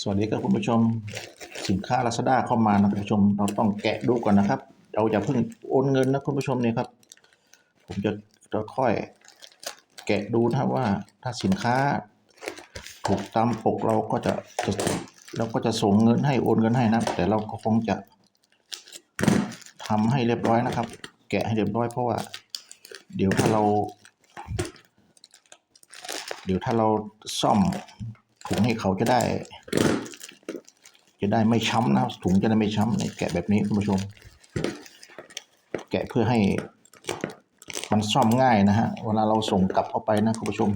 สวัสดีครับคุณผู้ชมสินค้า Lazada เข้ามานะคุณผู้ชมเราต้องแกะดูก่อนนะครับ เราอย่าเพิ่งโอนเงินนะคุณผู้ชมเนี่ยครับ ผมจะจะค่อยแกะดูนะว่าถ้าสินค้าถูกตามปกเราก็จะจะเราก็จะส่งเงินให้โอนเงินให้นะ แต่เราก็คงจะทำให้เรียบร้อยนะครับ แกะให้เรียบร้อยเพราะว่า เดี๋ยวถ้าเรา เดี๋ยวถ้าเราซ่อม ถุงให้เขาจะได้ จะได้ไม่ช้ำนะครับ ถุงจะได้ไม่ช้ำในแกะแบบนี้คุณผู้ชม แกะเพื่อให้มันซ่อมง่ายนะฮะ เวลาเราส่งกลับเข้าไปนะคุณผู้ชม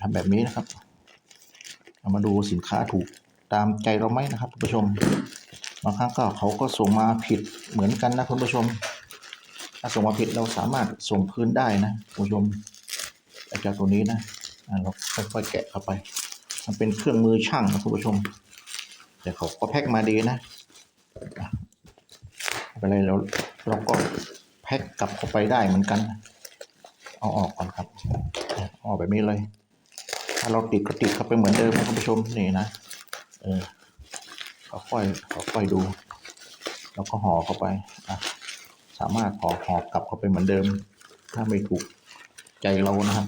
ทำแบบนี้นะครับเอามาดูสินค้าถูกตามใจเราไหมนะครับคุณผู้ชม บางครั้งก็เขาก็ส่งมาผิดเหมือนกันนะคุณผู้ชม ถ้าส่งมาผิดเราสามารถส่งคืนได้นะคุณผู้ชมจากตัวนี้นะอ่าเราค่อยๆแกะเข้าไป มันเป็นเครื่องมือช่างนะคุณผู้ชม แต่เขาก็แพ็คมาดีนะอะไม่เป็นไรเราเราก็แพ็คกลับเข้าไปได้เหมือนกัน เอาออกก่อนครับออกแบบนี้เลย ถ้าเราติดก็ติดเข้าไปเหมือนเดิมนะคุณผู้ชมนี่นะเออค่อยๆค่อยดู แล้วก็ห่อเข้าไปอะสามารถห่อห่อกลับเข้าไปเหมือนเดิม ถ้าไม่ถูกใจเรานะครับ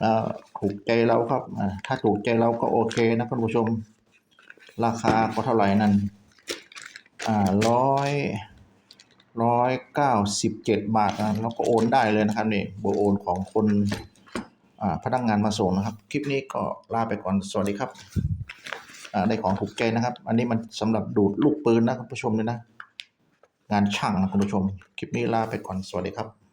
แล้ว ถูกใจเราครับอ่าถ้าถูกใจเราก็โอเคนะคุณผู้ชม ราคาก็เท่าไหร่นั่นอ่าร้อยร้อยเก้าสิบเจ็ดบาทนะแล้วก็โอนได้เลยนะครับนี่เบอร์โอนของคนอ่าพนักงานมาส่งนะครับ คลิปนี้ก็ลาไปก่อนสวัสดีครับอ่าได้ของถูกใจนะครับ อันนี้มันสำหรับดูดลูกปืนนะคุณผู้ชมเลยนะ งานช่างนะคุณผู้ชม คลิปนี้ลาไปก่อนสวัสดีครับ